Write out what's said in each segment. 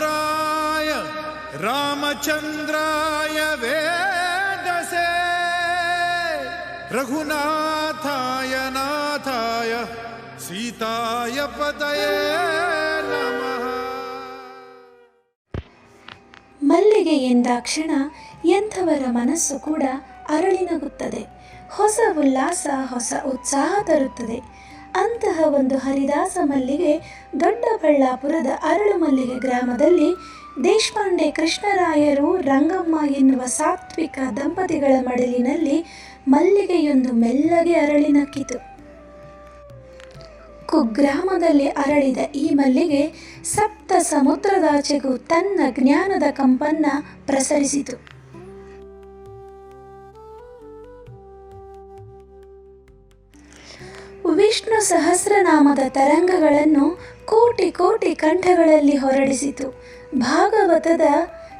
भद्राय रामचन्द्राय वेदसे रघुनाथाय नाथाय सीताय पतये नमः ಮಲ್ಲಿಗೆ ಎಂದಾಕ್ಷಣ ಎಂಥವರ ಮನಸ್ಸು ಕೂಡ ಅರಳಿನಗುತ್ತದೆ ಹೊಸ ಉಲ್ಲಾಸ ಹೊಸ ಉತ್ಸಾಹ ತರುತ್ತದೆ ಅಂತಹ ಒಂದು ಹರಿದಾಸ ಮಲ್ಲಿಗೆ ದೊಡ್ಡಬಳ್ಳಾಪುರದ ಅರಳು ಮಲ್ಲಿಗೆ ಗ್ರಾಮದಲ್ಲಿ ದೇಶಪಾಂಡೆ ಕೃಷ್ಣರಾಯರು ರಂಗಮ್ಮ ಎನ್ನುವ ಸಾತ್ವಿಕ ದಂಪತಿಗಳ ಮಡಲಿನಲ್ಲಿ ಮಲ್ಲಿಗೆಯೊಂದು ಮೆಲ್ಲಗೆ ಅರಳಿನಕ್ಕಿತು ಕುಗ್ರಾಮದಲ್ಲಿ ಅರಳಿದ ಈ ಮಲ್ಲಿಗೆ ಸಪ್ತ ಸಮುದ್ರದಾಚೆಗೂ ತನ್ನ ಜ್ಞಾನದ ಕಂಪನ್ನ ಪ್ರಸರಿಸಿತು. ವಿಷ್ಣು ಸಹಸ್ರನಾಮದ ತರಂಗಗಳನ್ನು ಕೋಟಿ ಕೋಟಿ ಕಂಠಗಳಲ್ಲಿ ಹೊರಡಿಸಿತು. ಭಾಗವತದ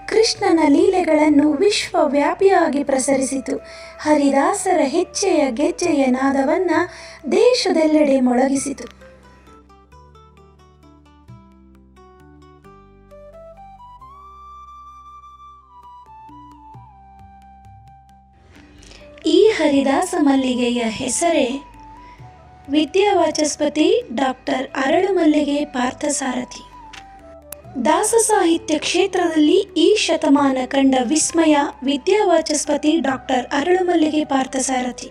ಕೃಷ್ಣನ ಲೀಲೆಗಳನ್ನು ವಿಶ್ವವ್ಯಾಪಿಯಾಗಿ ಪ್ರಸರಿಸಿತು. ಹರಿದಾಸರ ಹೆಚ್ಚೆಯ ಗೆಜ್ಜೆಯ ನಾದವನ್ನು ದೇಶದೆಲ್ಲೆಡೆ ಮೊಳಗಿಸಿತು. ಈ ಹರಿದಾಸ ಮಲ್ಲಿಗೆಯ ಹೆಸರೇ ವಿದ್ಯಾವಾಚಸ್ಪತಿ ಡಾಕ್ಟರ್ ಅರಳುಮಲ್ಲಿಗೆ ಪಾರ್ಥಸಾರಥಿ ದಾಸ ಸಾಹಿತ್ಯ ಕ್ಷೇತ್ರದಲ್ಲಿ ಈ ಶತಮಾನ ಕಂಡ ವಿಸ್ಮಯ ವಿದ್ಯಾವಾಚಸ್ಪತಿ ಡಾಕ್ಟರ್ ಅರಳುಮಲ್ಲಿಗೆ ಪಾರ್ಥಸಾರಥಿ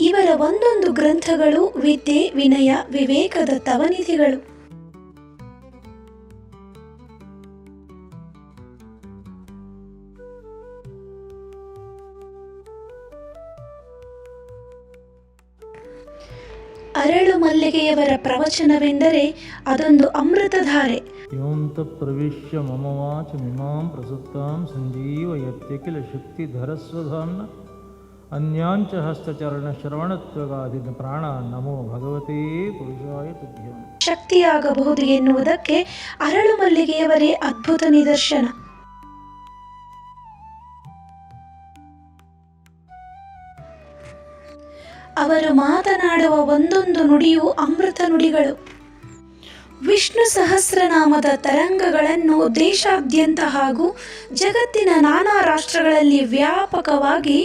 ಇವರ ಒಂದೊಂದು ಗ್ರಂಥಗಳು ವಿದ್ಯೆ, ವಿನಯ ವಿವೇಕದ ತವನಿಧಿಗಳು ಅರಳು ಮಲ್ಲಿಗೆಯವರ ಪ್ರವಚನವೆಂದರೆ ಅದೊಂದು ಅಮೃತಧಾರೆ. ಯೋಂತ ಪ್ರವಿಶ್ಯ ಮಿಮಾಂ ವಾಚಮಿಮಾಂ ಪ್ರಸುಪ್ತಾಂ ಸಂಜೀವಯತ್ಯ ಕಿಲ ಶಕ್ತಿಧರಸ್ವಧಾಮ್ನ ಅನ್ಯಾಂಚ ಹಸ್ತಚರಣ ಶ್ರವಣತ್ವಗಾದಿನ ಪ್ರಾಣ ನಮೋ ಭಗವತೇ ಪುರುಷಾಯ ತುಭ್ಯಂ. ಶಕ್ತಿಯಾಗಬಹುದು ಎನ್ನುವುದಕ್ಕೆ ಅರಳು ಮಲ್ಲಿಗೆಯವರೇ ಅದ್ಭುತ ನಿದರ್ಶನ. ಅವರು ಮಾತನಾಡುವ ಒಂದೊಂದು ನುಡಿಯು ಅಮೃತ ನುಡಿಗಳು. ವಿಷ್ಣು ಸಹಸ್ರನಾಮದ ತರಂಗಗಳನ್ನು ದೇಶಾದ್ಯಂತ ಹಾಗೂ ಜಗತ್ತಿನ ನಾನಾ ರಾಷ್ಟ್ರಗಳಲ್ಲಿ ವ್ಯಾಪಕವಾಗಿ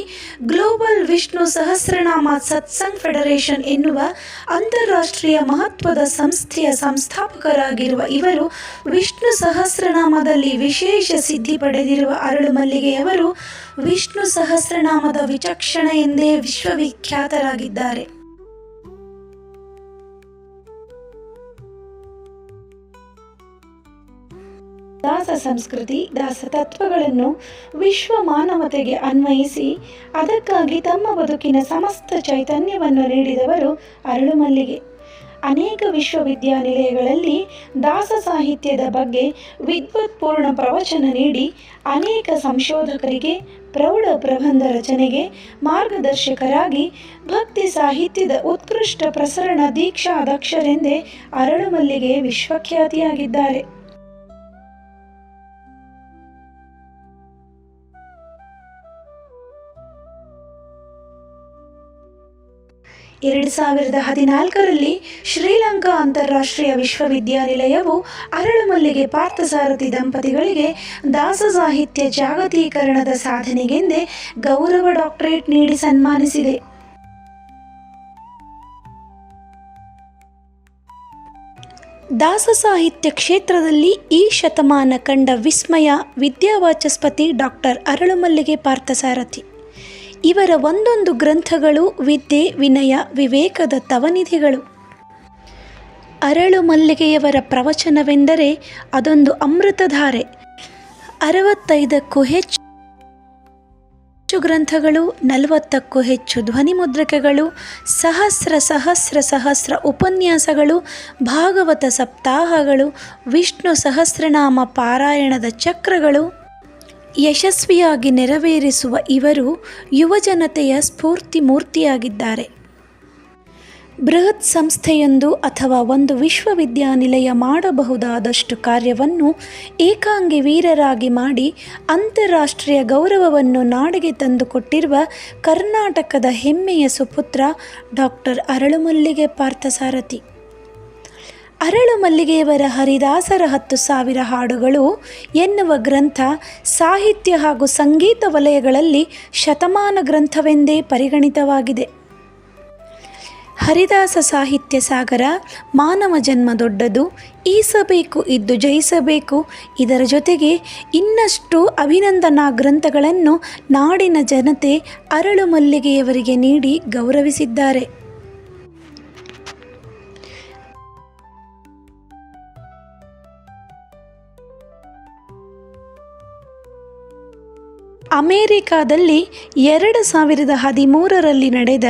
ಗ್ಲೋಬಲ್ ವಿಷ್ಣು ಸಹಸ್ರನಾಮ ಸತ್ಸಂಗ್ ಫೆಡರೇಷನ್ ಎನ್ನುವ ಅಂತಾರಾಷ್ಟ್ರೀಯ ಮಹತ್ವದ ಸಂಸ್ಥೆಯ ಸಂಸ್ಥಾಪಕರಾಗಿರುವ ಇವರು ವಿಷ್ಣು ಸಹಸ್ರನಾಮದಲ್ಲಿ ವಿಶೇಷ ಸಿದ್ಧಿ ಪಡೆದಿರುವ ಅರಳು ಮಲ್ಲಿಗೆಯವರು ವಿಷ್ಣು ಸಹಸ್ರನಾಮದ ವಿಚಕ್ಷಣ ಎಂದೇ ವಿಶ್ವವಿಖ್ಯಾತರಾಗಿದ್ದಾರೆ. ದಾಸ ಸಂಸ್ಕೃತಿ, ದಾಸ ತತ್ವಗಳನ್ನು ವಿಶ್ವ ಮಾನವತೆಗೆ ಅನ್ವಯಿಸಿ, ಅದಕ್ಕಾಗಿ ತಮ್ಮ ಬದುಕಿನ ಸಮಸ್ತ ಚೈತನ್ಯವನ್ನು ನೀಡಿದವರು ಅರಳು ಮಲ್ಲಿಗೆ ಅನೇಕ ವಿಶ್ವವಿದ್ಯಾನಿಲಯಗಳಲ್ಲಿ ದಾಸ ಸಾಹಿತ್ಯದ ಬಗ್ಗೆ ವಿದ್ವತ್ಪೂರ್ಣ ಪ್ರವಚನ ನೀಡಿ ಅನೇಕ ಸಂಶೋಧಕರಿಗೆ, ಪ್ರೌಢ ಪ್ರಬಂಧ ರಚನೆಗೆ ಮಾರ್ಗದರ್ಶಕರಾಗಿ ಭಕ್ತಿ ಸಾಹಿತ್ಯದ ಉತ್ಕೃಷ್ಟ ಪ್ರಸರಣ ದೀಕ್ಷಾದಕ್ಷರೆಂದೇ ಅರಳು ಮಲ್ಲಿಗೆ ವಿಶ್ವಖ್ಯಾತಿಯಾಗಿದ್ದಾರೆ. ಎರಡು ಸಾವಿರದ ಹದಿನಾಲ್ಕರಲ್ಲಿ ಶ್ರೀಲಂಕಾ ಅಂತಾರಾಷ್ಟ್ರೀಯ ವಿಶ್ವವಿದ್ಯಾನಿಲಯವು ಅರಳುಮಲ್ಲಿಗೆ ಪಾರ್ಥಸಾರಥಿ ದಂಪತಿಗಳಿಗೆ ದಾಸ ಸಾಹಿತ್ಯ ಜಾಗತೀಕರಣದ ಸಾಧನೆಗೆಂದೇ ಗೌರವ ಡಾಕ್ಟರೇಟ್ ನೀಡಿ ಸನ್ಮಾನಿಸಿದೆ. ದಾಸ ಸಾಹಿತ್ಯ ಕ್ಷೇತ್ರದಲ್ಲಿ ಈ ಶತಮಾನ ಕಂಡ ವಿಸ್ಮಯ ವಿದ್ಯಾವಾಚಸ್ಪತಿ ಡಾಕ್ಟರ್ ಅರಳುಮಲ್ಲಿಗೆ ಪಾರ್ಥಸಾರಥಿ. ಇವರ ಒಂದೊಂದು ಗ್ರಂಥಗಳು ವಿದ್ಯೆ, ವಿನಯ, ವಿವೇಕದ ತವನಿಧಿಗಳು. ಅರಳು ಮಲ್ಲಿಗೆಯವರ ಪ್ರವಚನವೆಂದರೆ ಅದೊಂದು ಅಮೃತಧಾರೆ. ಅರವತ್ತೈದಕ್ಕೂ ಹೆಚ್ಚು ಹೆಚ್ಚು ಗ್ರಂಥಗಳು, ನಲವತ್ತಕ್ಕೂ ಹೆಚ್ಚು ಧ್ವನಿಮುದ್ರಿಕೆಗಳು, ಸಹಸ್ರ ಸಹಸ್ರ ಸಹಸ್ರ ಉಪನ್ಯಾಸಗಳು, ಭಾಗವತ ಸಪ್ತಾಹಗಳು, ವಿಷ್ಣು ಸಹಸ್ರನಾಮ ಪಾರಾಯಣದ ಚಕ್ರಗಳು. ಯಶಸ್ವಿಯಾಗಿ ನೆರವೇರಿಸುವ ಇವರು ಯುವಜನತೆಯ ಸ್ಫೂರ್ತಿ ಮೂರ್ತಿಯಾಗಿದ್ದಾರೆ. ಬೃಹತ್ ಸಂಸ್ಥೆಯೊಂದು ಅಥವಾ ಒಂದು ವಿಶ್ವವಿದ್ಯಾನಿಲಯ ಮಾಡಬಹುದಾದಷ್ಟು ಕಾರ್ಯವನ್ನು ಏಕಾಂಗಿ ವೀರರಾಗಿ ಮಾಡಿ ಅಂತಾರಾಷ್ಟ್ರೀಯ ಗೌರವವನ್ನು ನಾಡಿಗೆ ತಂದುಕೊಟ್ಟಿರುವ ಕರ್ನಾಟಕದ ಹೆಮ್ಮೆಯ ಸುಪುತ್ರ ಡಾಕ್ಟರ್ ಅರಳುಮಲ್ಲಿಗೆ ಪಾರ್ಥಸಾರಥಿ. ಅರಳು ಮಲ್ಲಿಗೆಯವರ ಹರಿದಾಸರ ಹತ್ತು ಸಾವಿರ ಹಾಡುಗಳು ಎನ್ನುವ ಗ್ರಂಥ ಸಾಹಿತ್ಯ ಹಾಗೂ ಸಂಗೀತ ವಲಯಗಳಲ್ಲಿ ಶತಮಾನ ಗ್ರಂಥವೆಂದೇ ಪರಿಗಣಿತವಾಗಿದೆ. ಹರಿದಾಸ ಸಾಹಿತ್ಯ ಸಾಗರ ಮಾನವ ಜನ್ಮ ದೊಡ್ಡದು, ಈಸಬೇಕು ಇದ್ದು ಜಯಿಸಬೇಕು, ಇದರ ಜೊತೆಗೆ ಇನ್ನಷ್ಟು ಅಭಿನಂದನಾ ಗ್ರಂಥಗಳನ್ನು ನಾಡಿನ ಜನತೆ ಅರಳು ಮಲ್ಲಿಗೆಯವರಿಗೆ ನೀಡಿ ಗೌರವಿಸಿದ್ದಾರೆ. ಅಮೇರಿಕಾದಲ್ಲಿ ಎರಡು ಸಾವಿರದ ಹದಿಮೂರರಲ್ಲಿ ನಡೆದ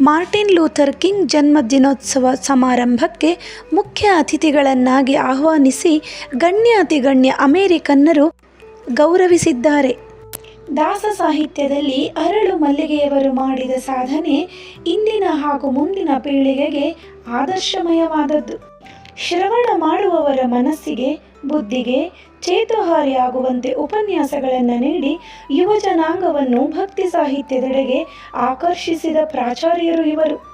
ಮಾರ್ಟಿನ್ ಲೂಥರ್ ಕಿಂಗ್ ಜನ್ಮದಿನೋತ್ಸವ ಸಮಾರಂಭಕ್ಕೆ ಮುಖ್ಯ ಅತಿಥಿಗಳನ್ನಾಗಿ ಆಹ್ವಾನಿಸಿ ಗಣ್ಯ ಅತಿಗಣ್ಯ ಅಮೇರಿಕನ್ನರು ಗೌರವಿಸಿದ್ದಾರೆ. ದಾಸ ಸಾಹಿತ್ಯದಲ್ಲಿ ಅರಳು ಮಲ್ಲಿಗೆಯವರು ಮಾಡಿದ ಸಾಧನೆ ಇಂದಿನ ಹಾಗೂ ಮುಂದಿನ ಪೀಳಿಗೆಗೆ ಆದರ್ಶಮಯವಾದದ್ದು. ಶ್ರವಣ ಮಾಡುವವರ ಮನಸ್ಸಿಗೆ ಬುದ್ಧಿಗೆ ಚೇತುಹಾರಿಯಾಗುವಂತೆ ಉಪನ್ಯಾಸಗಳನ್ನು ನೀಡಿ ಯುವ ಜನಾಂಗವನ್ನು ಭಕ್ತಿ ಸಾಹಿತ್ಯದೆಡೆಗೆ ಆಕರ್ಷಿಸಿದ ಪ್ರಾಚಾರ್ಯರು ಇವರು.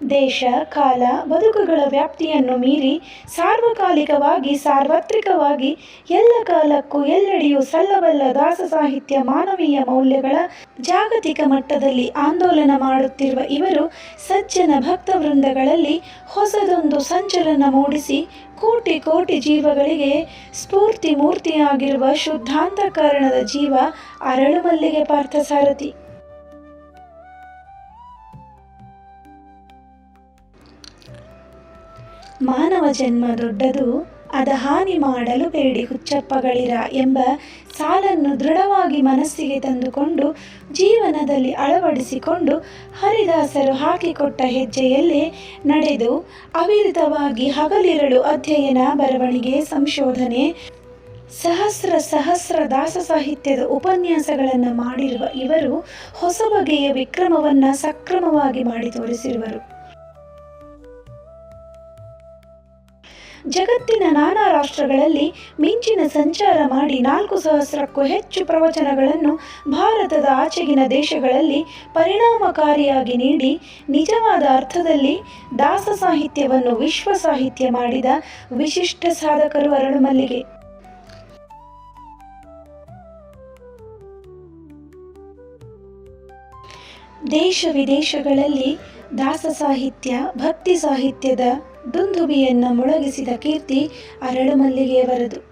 ದೇಶ, ಕಾಲ, ಬದುಕುಗಳ ವ್ಯಾಪ್ತಿಯನ್ನು ಮೀರಿ ಸಾರ್ವಕಾಲಿಕವಾಗಿ, ಸಾರ್ವತ್ರಿಕವಾಗಿ ಎಲ್ಲ ಕಾಲಕ್ಕೂ ಎಲ್ಲೆಡೆಯೂ ಸಲ್ಲಬಲ್ಲ ದಾಸ ಸಾಹಿತ್ಯ ಮಾನವೀಯ ಮೌಲ್ಯಗಳ ಜಾಗತಿಕ ಮಟ್ಟದಲ್ಲಿ ಆಂದೋಲನ ಮಾಡುತ್ತಿರುವ ಇವರು ಸಜ್ಜನ ಭಕ್ತ ವೃಂದಗಳಲ್ಲಿ ಹೊಸದೊಂದು ಸಂಚಲನ ಮೂಡಿಸಿ ಕೋಟಿ ಕೋಟಿ ಜೀವಗಳಿಗೆ ಸ್ಫೂರ್ತಿ ಮೂರ್ತಿಯಾಗಿರುವ ಶುದ್ಧಾಂತಕರಣದ ಜೀವ ಅರಳು ಮಲ್ಲಿಗೆ ಪಾರ್ಥಸಾರಥಿ ಮಾನವ ಜನ್ಮ ದೊಡ್ಡದು, ಅದ ಹಾನಿ ಮಾಡಲು ಬೇಡಿ ಹುಚ್ಚಪ್ಪಗಳಿರ ಎಂಬ ಸಾಲನ್ನು ದೃಢವಾಗಿ ಮನಸ್ಸಿಗೆ ತಂದುಕೊಂಡು ಜೀವನದಲ್ಲಿ ಅಳವಡಿಸಿಕೊಂಡು ಹರಿದಾಸರು ಹಾಕಿಕೊಟ್ಟ ಹೆಜ್ಜೆಯಲ್ಲೇ ನಡೆದು ಅವಿರತವಾಗಿ ಹಗಲಿರಳು ಅಧ್ಯಯನ ಬರವಣಿಗೆ ಸಂಶೋಧನೆ, ಸಹಸ್ರ ಸಹಸ್ರ ದಾಸ ಸಾಹಿತ್ಯದ ಉಪನ್ಯಾಸಗಳನ್ನು ಮಾಡಿರುವ ಇವರು ಹೊಸ ಬಗೆಯ ವಿಕ್ರಮವನ್ನು ಸಕ್ರಮವಾಗಿ ಮಾಡಿ ತೋರಿಸಿರುವರು. ಜಗತ್ತಿನ ನಾನಾ ರಾಷ್ಟ್ರಗಳಲ್ಲಿ ಮಿಂಚಿನ ಸಂಚಾರ ಮಾಡಿ ನಾಲ್ಕು ಸಹಸ್ರಕ್ಕೂ ಹೆಚ್ಚು ಪ್ರವಚನಗಳನ್ನು ಭಾರತದ ಆಚೆಗಿನ ದೇಶಗಳಲ್ಲಿ ಪರಿಣಾಮಕಾರಿಯಾಗಿ ನೀಡಿ ನಿಜವಾದ ಅರ್ಥದಲ್ಲಿ ದಾಸ ಸಾಹಿತ್ಯವನ್ನು ವಿಶ್ವ ಸಾಹಿತ್ಯ ಮಾಡಿದ ವಿಶಿಷ್ಟ ಸಾಧಕರು ಅರಳು ಮಲ್ಲಿಗೆ ದೇಶ ವಿದೇಶಗಳಲ್ಲಿ ದಾಸ ಸಾಹಿತ್ಯ, ಭಕ್ತಿ ಸಾಹಿತ್ಯದ ದುಂದುಬಿಯನ್ನು ಮೊಳಗಿಸಿದ ಕೀರ್ತಿ ಅರಳು ಮಲ್ಲಿಗೆಯವರದು